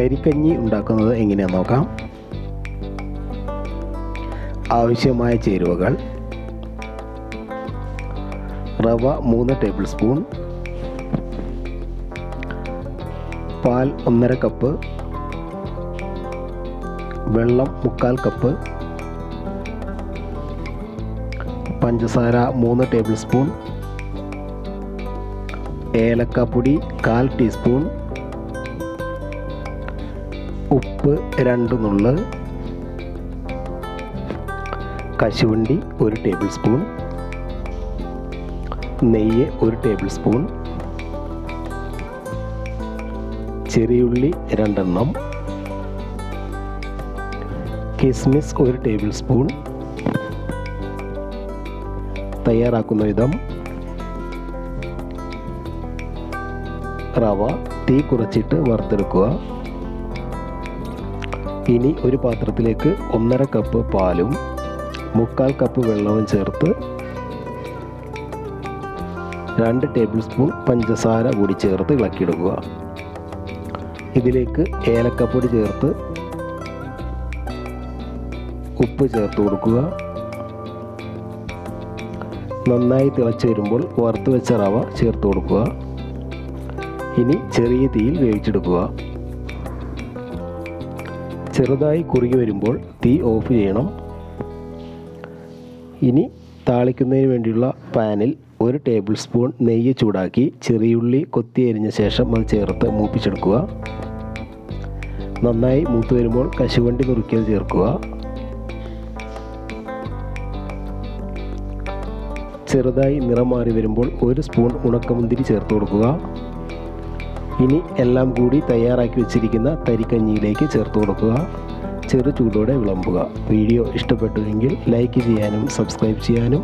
തരിക്കഞ്ഞി ഉണ്ടാക്കുന്നത് എങ്ങനെയാണെന്ന് നോക്കാം. ആവശ്യമായ ചേരുവകൾ. റവ മൂന്ന് ടേബിൾ സ്പൂൺ. പാൽ ഒന്നര കപ്പ്. വെള്ളം മുക്കാൽ കപ്പ്. പഞ്ചസാര മൂന്ന് ടേബിൾ സ്പൂൺ. ഏലക്കാപ്പൊടി കാൽ ടീസ്പൂൺ. ഉപ്പ് രണ്ട് നുള്ള് കശുവണ്ടി ഒരു ടേബിൾ സ്പൂൺ നെയ്യ് ഒരു ടേബിൾ സ്പൂൺ ചെറിയുള്ളി രണ്ടെണ്ണം കിസ്മിസ് ഒരു ടേബിൾ സ്പൂൺ തയ്യാറാക്കുന്ന വിധം റവ തീ കുറച്ചിട്ട് വറുത്തെടുക്കുക. ഇനി ഒരു പാത്രത്തിലേക്ക് ഒന്നര കപ്പ് പാലും മുക്കാൽ കപ്പ് വെള്ളവും ചേർത്ത് രണ്ട് ടേബിൾ സ്പൂൺ പഞ്ചസാര കൂടി ചേർത്ത് ഇളക്കിയെടുക്കുക. ഇതിലേക്ക് ഏലക്കപ്പൊടി ചേർത്ത് ഉപ്പ് ചേർത്ത് കൊടുക്കുക. നന്നായി തിളച്ച് വരുമ്പോൾ വറുത്ത് വെച്ച റവ ചേർത്ത് കൊടുക്കുക. ഇനി ചെറിയ തീയിൽ വേവിച്ചെടുക്കുക. ചെറുതായി കുറുകി വരുമ്പോൾ തീ ഓഫ് ചെയ്യണം. ഇനി താളിക്കുന്നതിന് വേണ്ടിയുള്ള പാനിൽ ഒരു ടേബിൾ സ്പൂൺ നെയ്യ് ചൂടാക്കി ചെറിയുള്ളി കൊത്തി അരിഞ്ഞ ശേഷം അത് ചേർത്ത് മൂപ്പിച്ചെടുക്കുക. നന്നായി മൂത്ത് വരുമ്പോൾ കശുവണ്ടി നുറുക്കിയത് ചേർക്കുക. ചെറുതായി നിറം മാറി വരുമ്പോൾ ഒരു സ്പൂൺ ഉണക്കമുന്തിരി ചേർത്ത് കൊടുക്കുക. ഇനി എല്ലാം കൂടി തയ്യാറാക്കി വെച്ചിരിക്കുന്ന തരിക്കഞ്ഞിയിലേക്ക് ചേർത്ത് കൊടുക്കുക. ചെറു ചൂടോടെ വിളമ്പുക. വീഡിയോ ഇഷ്ടപ്പെട്ടുവെങ്കിൽ ലൈക്ക് ചെയ്യാനും സബ്സ്ക്രൈബ് ചെയ്യാനും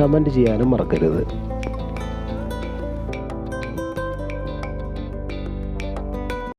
കമന്റ് ചെയ്യാനും മറക്കരുത്.